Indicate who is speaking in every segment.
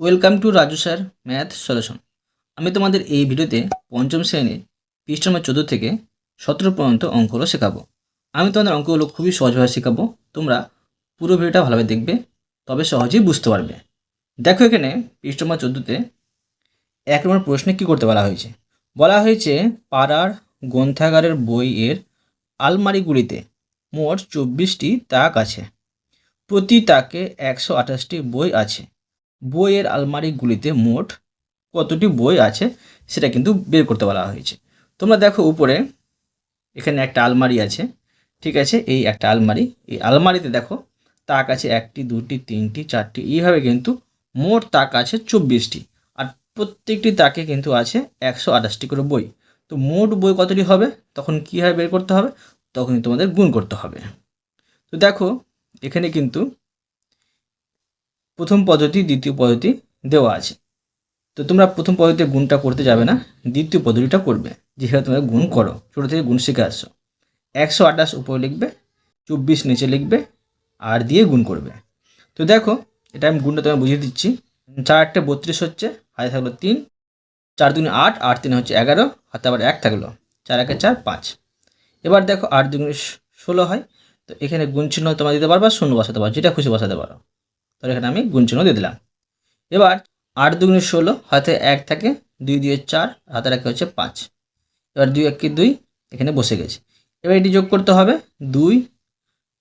Speaker 1: Welcome to Raju sir math solution আমি তোমাদের এই ভিডিওতে পঞ্চম শ্রেণির পৃষ্ঠ নম্বর চোদ্দ থেকে সতেরো পর্যন্ত অঙ্কগুলো শেখাবো। আমি তোমাদের অঙ্কগুলো খুবই সহজভাবে শেখাবো। তোমরা পুরো ভিডিওটা ভালোভাবে দেখবে, তবে সহজেই বুঝতে পারবে। দেখো এখানে পৃষ্ঠ নম্বর চোদ্দোতে এক নম্বর প্রশ্নে কী করতে বলা হয়েছে? বলা হয়েছে পাড়ার গ্রন্থাগারের বইয়ের আলমারিগুলিতে মোট চব্বিশটি তাক আছে। প্রতি তাকে একশো আঠাশটি বই আছে। বইয়ের আলমারিগুলিতে মোট কতটি বই আছে সেটা কিন্তু বের করতে বলা হয়েছে। তোমরা দেখো উপরে এখানে একটা আলমারি আছে, ঠিক আছে? এই একটা আলমারি। এই আলমারিতে দেখো তাক আছে একটি, দুটি, তিনটি, চারটি, এইভাবে কিন্তু মোট তাক আছে চব্বিশটি। আর প্রত্যেকটি তাকে কিন্তু আছে একশো আঠাশটি করে বই। তো মোট বই কতটি হবে? তখন কীভাবে বের করতে হবে? তখনই তোমাদের গুণ করতে হবে। তো দেখো এখানে কিন্তু প্রথম পদ্ধতি দ্বিতীয় পদ্ধতি দেওয়া আছে। তো তোমরা প্রথম পদ্ধতিতে গুণটা করতে যাবে না, দ্বিতীয় পদ্ধতিটা করবে। যেখানে তোমরা গুণ করো, ছোটো থেকে গুণ শিখে আসছো। একশো আঠাশ উপরে লিখবে, চব্বিশ নিচে লিখবে, আর দিয়ে গুণ করবে। তো দেখো, এটা আমি গুণটা তোমায় বুঝিয়ে দিচ্ছি। চার আটটা বত্রিশ হচ্ছে, হাতে থাকল তিন, চার দুগুণে আট আট তিন হচ্ছে এগারো, হাতে আবার এক থাকল চার একে চার, পাঁচ। এবার দেখো, আট দুগুণে ষোলো হয়, তো এখানে গুণ চিহ্ন তোমরা দিতে পারবা, শূন্য বসাতে পারো যেটা খুশি বসাতে পারো। তাহলে এখানে আমি গুণ চিহ্ন দিয়ে দিলাম। এবার আট দুগুণে ষোলো, হাতে এক থাকে, দুই দিয়ে চার, হাতে রাখা হচ্ছে পাঁচ। এবার দুই এক কি দুই, এখানে বসে গেছে। এবার এটি যোগ করতে হবে দুই।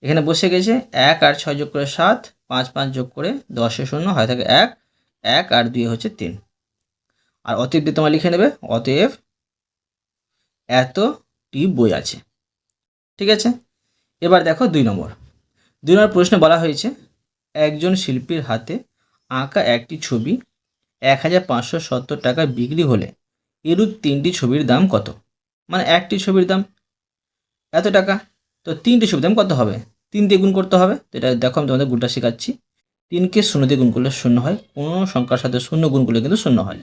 Speaker 1: এখানে বসে গেছে এক আর ছয় যোগ করে সাত, পাঁচ পাঁচ যোগ করে দশে শূন্য হয় থাকে এক এক আর দুই হচ্ছে তিন। আর অতএব দিয়ে তোমার লিখে নেবে, অতএব এতটি বই আছে। ঠিক আছে? এবার দেখো দুই নম্বর। দুই নম্বর প্রশ্নে বলা হয়েছে একজন শিল্পীর হাতে আঁকা একটি ছবি এক হাজার পাঁচশো সত্তর টাকায় বিক্রি হলে এরূপ তিনটি ছবির দাম কত? মানে একটি ছবির দাম এত টাকা। তো তিনটি ছবির দাম কত হবে? তিন দিয়ে গুণ করতে হবে। তো এটা দেখো, আমি তোমাদের গুণটা শেখাচ্ছি। তিনকে শূন্য দিয়ে গুণ করলে শূন্য হয়। কোনো সংখ্যার সাথে শূন্য গুণ করলে কিন্তু শূন্য হয়।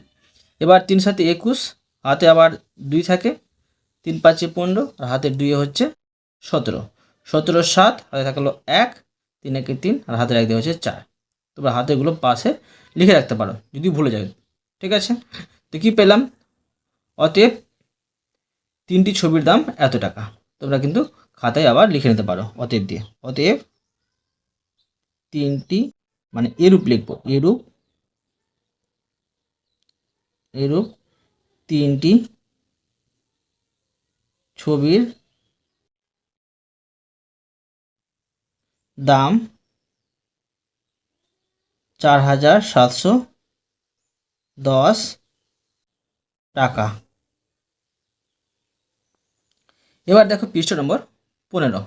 Speaker 1: এবার তিন সাথে একুশ, হাতে আবার দুই থাকে। তিন পাঁচে পনেরো, আর হাতের দুই হচ্ছে সতেরো। সতেরো সাত, হাতে থাকল এক। তিন একে তিন আর হাতের এক দিয়ে হচ্ছে চার। তোমরা হাতেগুলো পাশে লিখে রাখতে পারো, যদি ভুলে যাবে। ঠিক আছে? তো কী পেলাম? অতএব তিনটি ছবির দাম এত টাকা। তোমরা কিন্তু খাতায় আবার লিখে নিতে পারো অতএব দিয়ে। অতএব তিনটি মানে এরূপ লিখব। এরূপ এরূপ তিনটি ছবির দাম চার হাজার সাতশো দশ টাকা। এবার দেখো পৃষ্ঠ নম্বর পনেরো।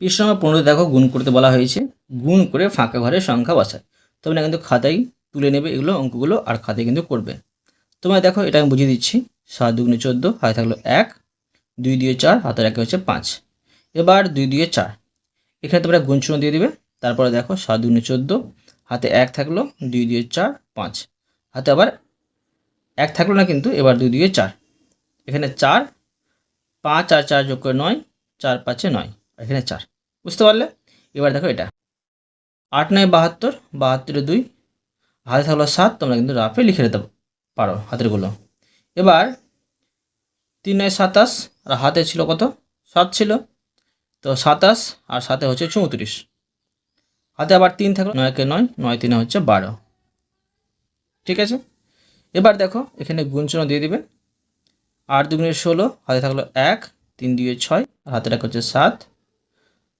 Speaker 1: পৃষ্ঠ নম্বর পনেরো দেখো গুণ করতে বলা হয়েছে। গুণ করে ফাঁকা ঘরের সংখ্যা বসায়। তোমরা কিন্তু খাতায় তুলে নেবে এগুলো, অঙ্কগুলো, আর খাতায় কিন্তু করবে। তোমরা দেখো এটা আমি বুঝিয়ে দিচ্ছি। সাত দুগুণে চোদ্দ হাতে থাকল এক। দুই দিয়ে চার, হাতের একে হচ্ছে পাঁচ। এবার দুই দিয়ে চার। এখানে তোমরা গুণ চিহ্ন দিয়ে দিবে। তারপরে দেখো সাত দুগুণে চোদ্দ, হাতে এক থাকল দুই দিয়ে চার, পাঁচ। হাতে আবার এক থাকল না কিন্তু, এবার দুই দিয়ে চার। এখানে চার, পাঁচ আর চার যোগ করে নয়, চার পাঁচে নয়। এখানে চার। বুঝতে পারলে? এবার দেখো এটা। আট নয় বাহাত্তর, বাহাত্তরে দুই, হাতে থাকল সাত, তোমরা কিন্তু রাফে লিখে নিতে পারো হাতেরগুলো এবার তিন নয় সাতাশ, আর হাতে ছিল কত? সাত ছিল। তো সাতাশ আর সাথে হচ্ছে চৌত্রিশ। হাতে আবার তিন থাকল, নয়কে নয় নয় তিনে হচ্ছে বারো। ঠিক আছে? এবার দেখো, এখানে গুণচন দিয়ে দিবে। আট দুগুণে ষোলো, হাতে থাকল এক, তিন দুয়ে ছয়, আর হাতে রাখা হচ্ছে সাত,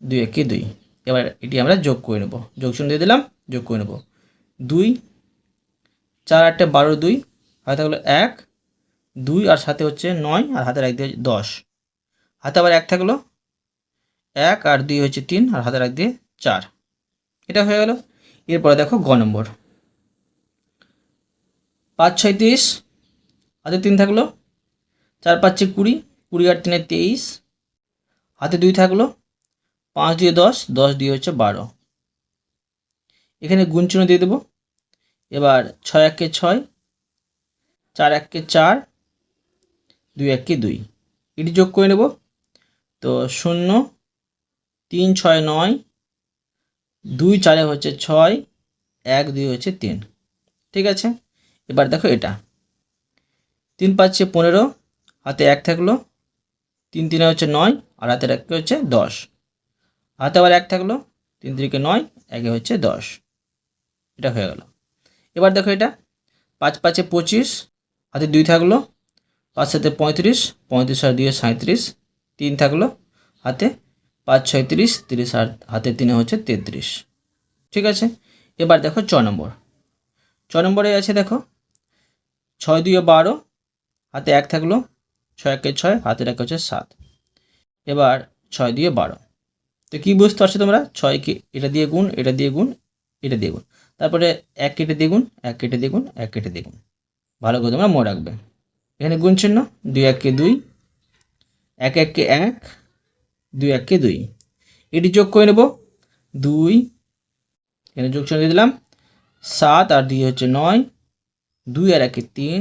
Speaker 1: দুই একে দুই। এবার এটি আমরা যোগ করে নেব। যোগ চিহ্ন দিয়ে দিলাম, যোগ করে নেব। দুই, চার আটটা বারো দুই, হাতে থাকল এক, দুই আর সাথে হচ্ছে নয়, আর হাতে রাখ দিয়ে দশ। হাতে আবার এক থাকল এক আর দুই হচ্ছে তিন, আর হাতে রাখ দিয়ে চার। এটা হয়ে গেল। এরপরে দেখো গ নম্বর। পাঁচ, ছয় তেইশ হাতে তিন থাকল। চার, পাঁচে কুড়ি। কুড়ি আর তিনে তেইশ। হাতে দুই থাকল। পাঁচ, দিয়ে দশ। দশ, দিয়ে হচ্ছে বারো। এখানে গুণ দিয়ে দেবো। এবার ছয় এককে ছয়। চার এককে চার। দুই এককে দুই। এটি যোগ করে নেব। তো শূন্য তিন ছয় নয়, দুই চারে হচ্ছে ছয়, এক দুই হচ্ছে তিন। ঠিক আছে? এবার দেখো এটা। তিন পাঁচে পনেরো, হাতে এক থাকল। তিন তিনে হচ্ছে নয়, আর হাতের এক হচ্ছে দশ। হাতে আবার এক থাকল, তিন তিরিকে নয়, একে হচ্ছে দশ। এটা হয়ে গেল। এবার দেখো এটা। পাঁচ পাঁচে পঁচিশ, হাতে দুই থাকল। পাঁচ সাথে পঁয়ত্রিশ পঁয়ত্রিশ আর দুই সাঁত্রিশ তিন থাকল। হাতে পাঁচ, ছয়, তিরিশ তিরিশ আর হাতে তিনে হচ্ছে তেত্রিশ। ঠিক আছে? এবার দেখো ছ নম্বর। ছ নম্বরে আছে দেখো, ছয় দুই বারো, হাতে এক থাকল, ছয় একে ছয়, হাতের এক হচ্ছে সাত। এবার ছয় দিয়ে বারো। তো কী বুঝতে পারছ তোমরা? ছয়কে এটা দিয়ে গুণ, এটা দিয়ে গুণ, এটা দিয়ে গুণ। তারপরে এক কেটে দিয়ে এক কেটে দিয়ে এক কেটে দিয়ে ভালো করে তোমরা মনে রাখবে। এখানে গুণ চিহ্ন দুই এককে দুই, এক এককে এক দুই এককে দুই। এটি যোগ করে নেব দুই। এখানে যোগ দিয়ে দিলাম সাত, আর দুই হচ্ছে নয়। দুই আর একে তিন,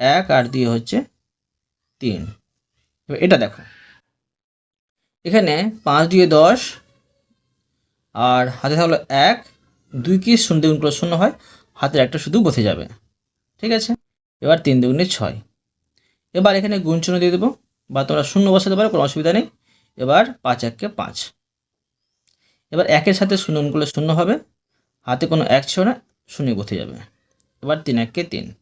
Speaker 1: এক আর দুই হচ্ছে তিন। এবার এটা দেখো। এখানে পাঁচ দিয়ে দশ, আর হাতে থাকল এক। দুই কি শূন্য দুগুণ করে শূন্য হয়, হাতের একটা শুধু বসে যাবে। ঠিক আছে? এবার তিন দুগুণে ছয়। এবার এখানে গুণ চিহ্ন দিয়ে দেবো, বা তোমরা শূন্য বসাতে পারো, কোনো অসুবিধা নেই। এবার পাঁচ এককে পাঁচ। এবার একের সাথে শূন্য গুণ শূন্য হবে। হাতে কোনো এক ছিল না, শূন্য বসে যাবে। এবার তিন এককে তিন।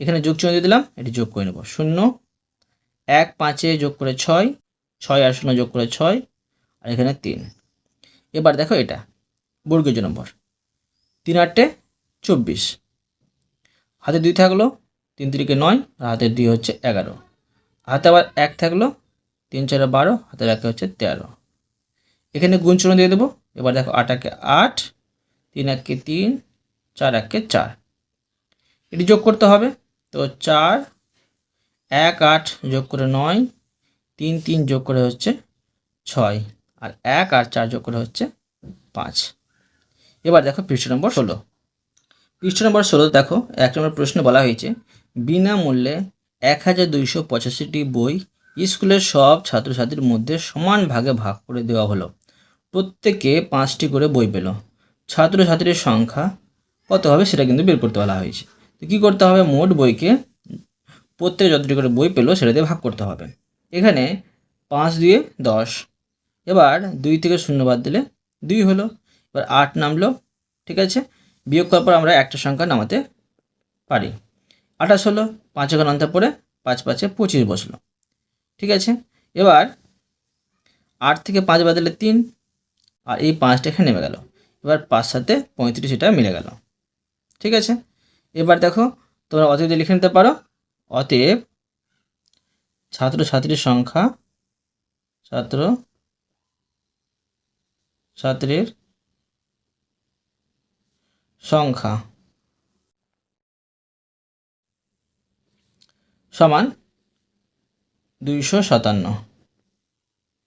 Speaker 1: এখানে যোগ চিহ্ন দিয়ে দিলাম, এটি যোগ করে নেব। শূন্য, এক পাঁচে যোগ করে ছয় ছয় আর শূন্য যোগ করে ছয়, আর এখানে তিন। এবার দেখো এটা, বর্গীয় নম্বর। তিন আটটে চব্বিশ। হাতে দুই থাকল, তিন তিরিকে নয়, আর হাতের দুই হচ্ছে এগারো। হাতে আবার এক থাকল তিন চারে বারো, হাতের একে হচ্ছে তেরো। এখানে গুণ দিয়ে দেবো। এবার দেখো আট একে আট, তিন একে তিন, চার একে চার। এটি যোগ করতে হবে। তো চার, এক, আট যোগ করে নয়, তিন তিন যোগ করে হচ্ছে ছয়। আর এক আর চার যোগ করে হচ্ছে পাঁচ। এবার দেখো পৃষ্ঠ নম্বর ষোলো। পৃষ্ঠ নম্বর ষোলো দেখো, এক নম্বর প্রশ্নে বলা হয়েছে, বিনামূল্যে এক হাজার দুইশো পঁচাশিটি বই স্কুলের সব ছাত্রছাত্রীর মধ্যে সমান ভাগে ভাগ করে দেওয়া হলো। প্রত্যেকে পাঁচটি করে বই পেল। ছাত্রছাত্রীর সংখ্যা কত হবে সেটা কিন্তু বের করতে বলা হয়েছে। তো কী করতে হবে? মোট বইকে প্রত্যেকে যতটি করে বই পেল সেটা দিয়ে ভাগ করতে হবে। এখানে পাঁচ দিয়ে দশ। এবার দুই থেকে শূন্য বাদ দিলে দুই হলো। এবার আট নামলো, ঠিক আছে? বিয়োগ করার পর আমরা একটা সংখ্যা নামাতে পারি। আঠাশ হলো পাঁচ ওখানে পরে পাঁচ পাঁচে পঁচিশ বসল। ঠিক আছে? এবার আট থেকে পাঁচ বাদ দিলে তিন, আর এই পাঁচটা এখানে নেমে গেল। এবার পাঁচ সাথে পঁয়ত্রিশ এটা মিলে গেল। ঠিক আছে? এবার দেখো, তোমরা অতএব লিখে নিতে পারো, অতএব ছাত্রছাত্রীর সংখ্যা, ছাত্র ছাত্রীর সংখ্যা সমান দুইশো সাতান্ন।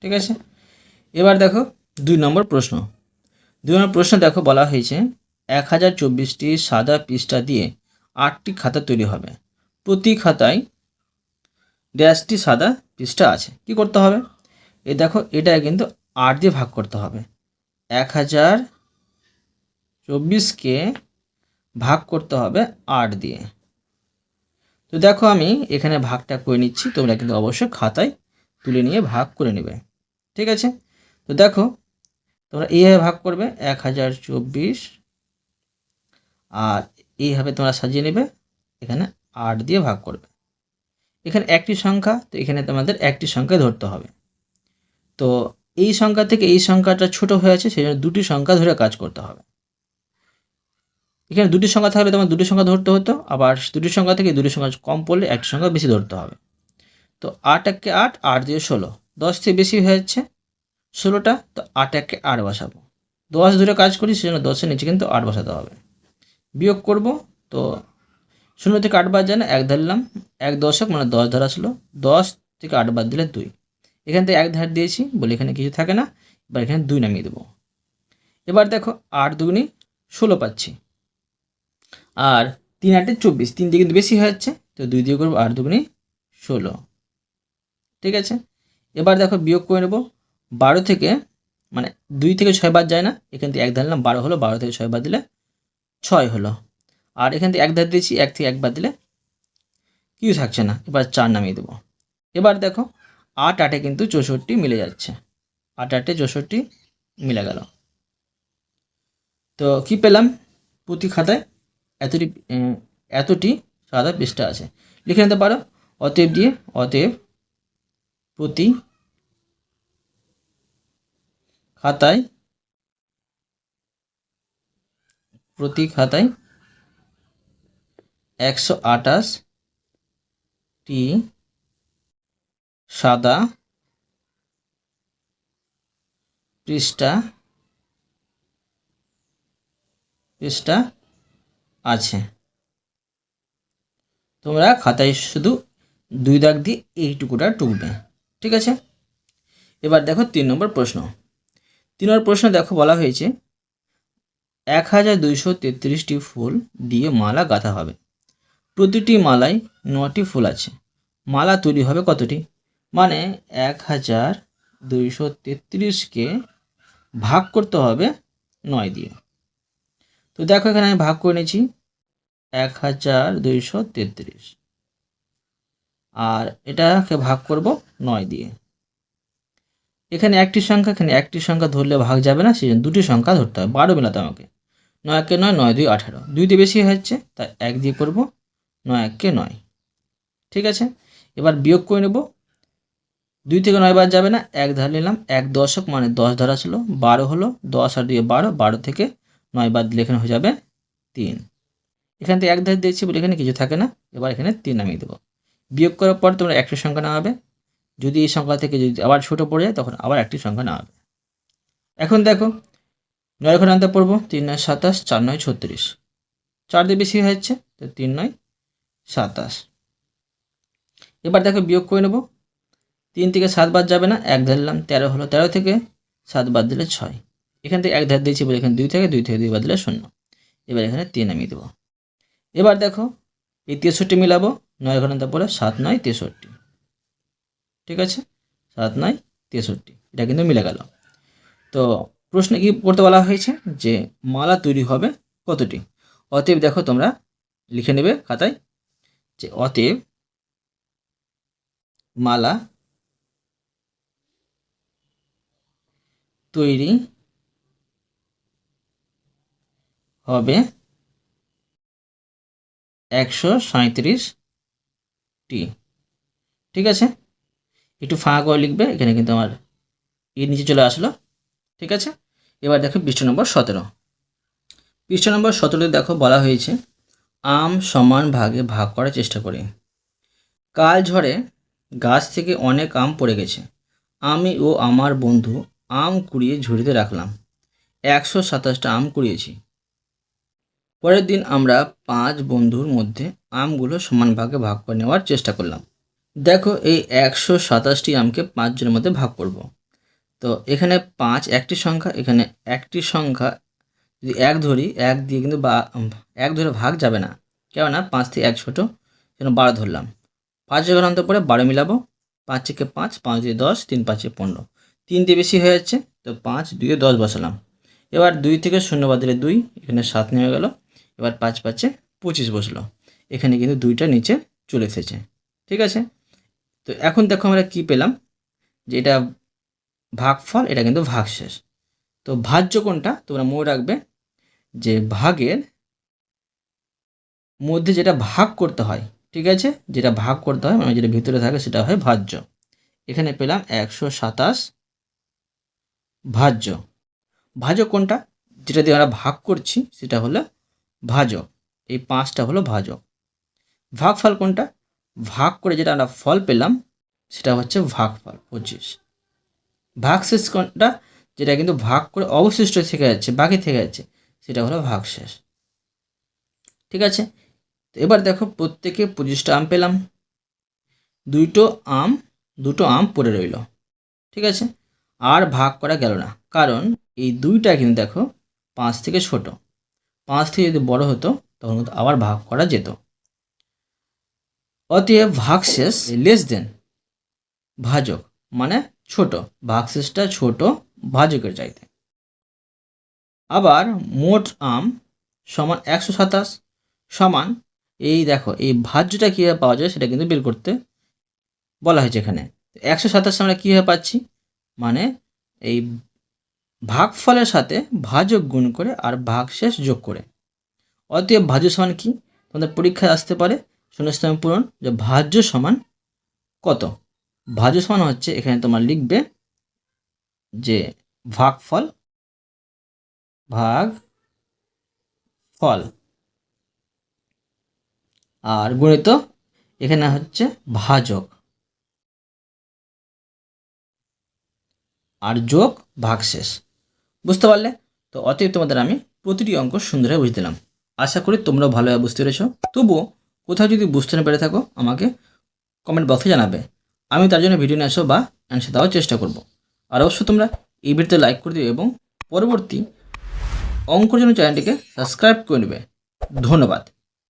Speaker 1: ঠিক আছে? এবার দেখো দুই নম্বর প্রশ্ন। দুই নম্বর প্রশ্ন দেখো বলা হয়েছে এক হাজার চব্বিশটি সাদা পৃষ্ঠা দিয়ে আটটি খাতা তৈরি হবে। প্রতি খাতায় ড্যাশটি সাদা পৃষ্ঠা আছে। কি করতে হবে? এ দেখো, এটা কিন্তু আট দিয়ে ভাগ করতে হবে। এক হাজার চব্বিশকে ভাগ করতে হবে আট দিয়ে। তো দেখো আমি এখানে ভাগটা করে নিচ্ছি, তোমরা কিন্তু অবশ্যই খাতায় তুলে নিয়ে ভাগ করে নেবে। ঠিক আছে? তো দেখো, তোমরা এইভাবে ভাগ করবে, এক হাজার চব্বিশ, আর এইভাবে তোমরা সাজিয়ে নেবে, এখানে আট দিয়ে ভাগ করবে। এখানে একটি সংখ্যা, তো এখানে তোমাদের একটি সংখ্যা ধরতে হবে। তো এই সংখ্যা থেকে এই সংখ্যাটা ছোট হয়ে আছে সেই জন্য দুটি সংখ্যা ধরে কাজ করতে হবে। এখানে দুটি সংখ্যা থাকলে তোমার দুটি সংখ্যা ধরতে হতো, আবার দুটি সংখ্যা থেকে দুটি সংখ্যা কম পড়লে একটি সংখ্যা বেশি ধরতে হবে। তো আট একে আট আট দিয়ে ষোলো। দশ থেকে বেশি হয়ে যাচ্ছে। ষোলোটা, তো আট একে আট বসাবো। দশ ধরে কাজ করি, সেজন্য দশের নিচে কিন্তু আট বসাতে হবে। বিয়োগ করব, তো শূন্য থেকে আট বাদ যায় না, এক ধরলাম। এক দশক মানে দশ ধরা ছিল। দশ থেকে আট বাদ দিলে দুই। এখান থেকে এক ধার দিয়েছি, বলে এখানে কিছু থাকে না। এবার এখানে দুই নামিয়ে দেবো। এবার দেখো আট দুগুনি ষোলো পাচ্ছি। আর তিন আটে চব্বিশ তিন দিয়ে কিন্তু বেশি হয়ে যাচ্ছে, তো দুই দিয়ে করব আট দুগুনি ষোলো। ঠিক আছে? এবার দেখো বিয়োগ করে নেব, বারো থেকে মানে দুই থেকে ছয় বাদ যায় না, এখান থেকে এক ধরলাম বারো হলো, বারো থেকে ছয় বাদ দিলে ছয় হলো। আর এখান থেকে এক ধার দিয়েছি, এক থেকে একবার দিলে কিছু থাকছে না, এবার চার নামিয়ে দেবো। এবার দেখো আট আটে কিন্তু চৌষট্টি মিলে যাচ্ছে, আট আটে চৌষট্টি মিলে গেল। তো কি পেলাম? প্রতি খাতায় এতটি এতটি সাদা পৃষ্ঠা আছে। লিখে নিতে পারো। অতএব দিয়ে, অতএব প্রতি খাতায় প্রতি খাতায় একশো আঠাশটি সাদা পৃষ্ঠা পৃষ্ঠা আছে। তোমরা খাতায় শুধু দুই দাগ দিয়ে এই এইটুকুটা টুকবে, ঠিক আছে? এবার দেখো তিন নম্বর প্রশ্ন। তিন নম্বর প্রশ্ন দেখো বলা হয়েছে, এক হাজার দুইশো তেত্রিশটি ফুল দিয়ে মালা গাঁথা হবে। প্রতিটি মালায় নটি ফুল আছে। মালা তৈরি হবে কতটি? মানে এক হাজার দুইশো তেত্রিশকে ভাগ করতে হবে নয় দিয়ে। তো দেখো এখানে আমি ভাগ করে নিয়েছি। এক হাজার দুইশো তেত্রিশ। আর এটাকে ভাগ করব নয় দিয়ে। এখানে একটি সংখ্যা, এখানে একটি সংখ্যা ধরলে ভাগ যাবে না, সেই দুটি সংখ্যা ধরতে হবে। বারো মেলাতে আমাকে। নয় একে নয় নয় দুই আঠারো। দুইতে বেশি হচ্ছে, তাই এক দিয়ে করব নয় একে নয়। ঠিক আছে? এবার বিয়োগ করে নেব। দুই থেকে নয় বার যাবে না, এক ধার নিলাম, এক দশক মানে দশ ধরা ছিল, বারো হলো, দশ আর দিয়ে বারো বারো থেকে নয় বাদ দিলে এখানে হয়ে যাবে তিন। এখান থেকে এক ধার দিয়েছি বলে এখানে কিছু থাকে না, এবার এখানে তিন নামিয়ে দেবো। বিয়োগ করার পর তোমরা একটি সংখ্যা নামাবে। যদি এই সংখ্যা থেকে যদি আবার ছোটো পড়ে যায়, তখন আবার একটি সংখ্যা নামাবে। এখন দেখো, নয় ঘর আনতে পড়ব, তিন নয় সাতাশ, চার নয় ছত্রিশ। চার দিয়ে বেশি হচ্ছে তো তিন নয় সাতাশ। এবার দেখো বিয়োগ করে নেব। তিন থেকে সাত বাদ যাবে না, এক ধরলাম তেরো হলো তেরো থেকে সাত বাদ দিলে ছয়। এখান থেকে এক ধার দিয়েছি বলে এখানে দুই থেকে দুই থেকে দুই বাদ দিলে শূন্য। এবার এখানে তিন নামিয়ে দেবো। এবার দেখো, এই তেষট্টি মিলাবো, নয় ঘণ্টা পরে সাত নয় তেষট্টি। ঠিক আছে? সাত নয় তেষট্টি, এটা কিন্তু মিলে গেল। তো প্রশ্নে কি করতে বলা হয়েছে যে মালা তৈরি হবে কতটি? অতএব দেখো তোমরা লিখে নেবে খাতায় যে অতএব মালা তৈরি হবে একশো সাঁত্রিশটি ঠিক আছে? একটু ফাঁকা করে লিখবে, এখানে কিন্তু আমার এর নিচে চলে আসলো। ঠিক আছে? এবার দেখো পৃষ্ঠ নম্বর সতেরো। পৃষ্ঠ নম্বর সতেরোতে দেখো বলা হয়েছে, আম সমান ভাগে ভাগ করার চেষ্টা করি। কাল ঝড়ে গাছ থেকে অনেক আম পড়ে গেছে। আমি ও আমার বন্ধু আম কুড়িয়ে ঝুড়িতে রাখলাম। একশো সাতাশটা আম কুড়িয়েছি। পরের দিন আমরা পাঁচ বন্ধুর মধ্যে আমগুলো সমান ভাগে ভাগ করে নেওয়ার চেষ্টা করলাম। দেখো এই একশো সাতাশটি আমকে পাঁচজনের মধ্যে ভাগ করব। তো এখানে পাঁচ একটি সংখ্যা, এখানে একটি সংখ্যা যদি এক ধরি, এক দিয়ে কিন্তু বা, এক ধরে ভাগ যাবে না। কেননা পাঁচ থেকে এক ছোটো যেন বারো ধরলাম। পাঁচ অন্তর পরে বারো মিলাবো, পাঁচ থেকে পাঁচ পাঁচ দিয়ে দশ, তিন, পাঁচে পনেরো। তিন দিয়ে বেশি হয়ে যাচ্ছে, তো পাঁচ, দুইয়ে দশ বসালাম। এবার দুই থেকে শূন্য বাদ দিলে দুই, এখানে সাত নেমে গেল। এবার পাঁচ পাঁচে পঁচিশ বসল। এখানে কিন্তু দুইটা নিচে চলে এসেছে। ঠিক আছে? তো এখন দেখো আমরা কি পেলাম? যে এটা ভাগফল, এটা কিন্তু ভাগশেষ। তো ভাজ্য কোনটা? তোমরা মনে রাখবে যে ভাগের মধ্যে যেটা ভাগ করতে হয়, ঠিক আছে? যেটা ভাগ করতে হয় মানে যেটা ভিতরে থাকে, সেটা হয় ভাজ্য। এখানে পেলাম একশো সাতাশ ভাজ্য। ভাজ্য কোনটা? যেটা দিয়ে আমরা ভাগ করছি, সেটা হলো ভাজক। এই পাঁচটা হলো ভাজক। ভাগফল কোনটা? ভাগ করে যেটা আমরা ফল পেলাম, সেটা হচ্ছে ভাগফল, পঁচিশ। ভাগশেষ কোনটা? যেটা কিন্তু ভাগ করে অবশিষ্ট থেকে যাচ্ছে, বাকি থেকে যাচ্ছে, সেটা হলো ভাগশেষ ঠিক আছে? এবার দেখো, প্রত্যেকে পঁচিশটা আম পেলাম। দুইটো আম, দুটো আম পড়ে রইল। ঠিক আছে? আর ভাগ করা গেল না। কারণ এই দুইটা কিন্তু দেখো, পাঁচ থেকে ছোট। পাঁচ থেকে যদি বড় হতো, তখন আবার ভাগ করা যেত। অতএব ভাগশেষ লেস দেন ভাজক মানে ছোট। ভাগশেষটা ছোট, ভাজকের চাইতে। আবার মোট আম সমান একশো সাতাশ সমান, এই দেখো, এই ভাজ্যটা কীভাবে পাওয়া যায় সেটা কিন্তু বের করতে বলা হয়েছে এখানে। একশো সাতাশ আমরা কীভাবে পাচ্ছি? মানে এই ভাগফলের সাথে ভাজক গুণ করে আর ভাগশেষ যোগ করে। অতএব ভাজ্য সমান কি? তোমাদের পরীক্ষায় আসতে পারে। শূন্যস্থান পূরণ, যে ভাজ্য সমান কত? ভাজ্য সমান হচ্ছে, এখানে তোমার লিখবে যে ভাগফল ভাগ ফল আর গণিত এখানে হচ্ছে ভাজক। আর যোগ ভাগশেষ। বুঝতে পারলে? তো অতএব তোমাদের আমি প্রতিটি অঙ্ক সুন্দরভাবে বুঝে দিলাম। আশা করি তোমরাও ভালোভাবে বুঝতে পেরেছ। তবুও কোথাও যদি বুঝতে না পেরে থাকো, আমাকে কমেন্ট বক্সে জানাবে। আমি তার জন্য ভিডিও নিয়ে আসো বা অ্যান্সার দেওয়ার চেষ্টা করব। আর অবশ্যই তোমরা এই ভিডিওতে লাইক করে দিও এবং পরবর্তী অঙ্কর জন্য চ্যানেলটিকে সাবস্ক্রাইব করে নেবে। ধন্যবাদ।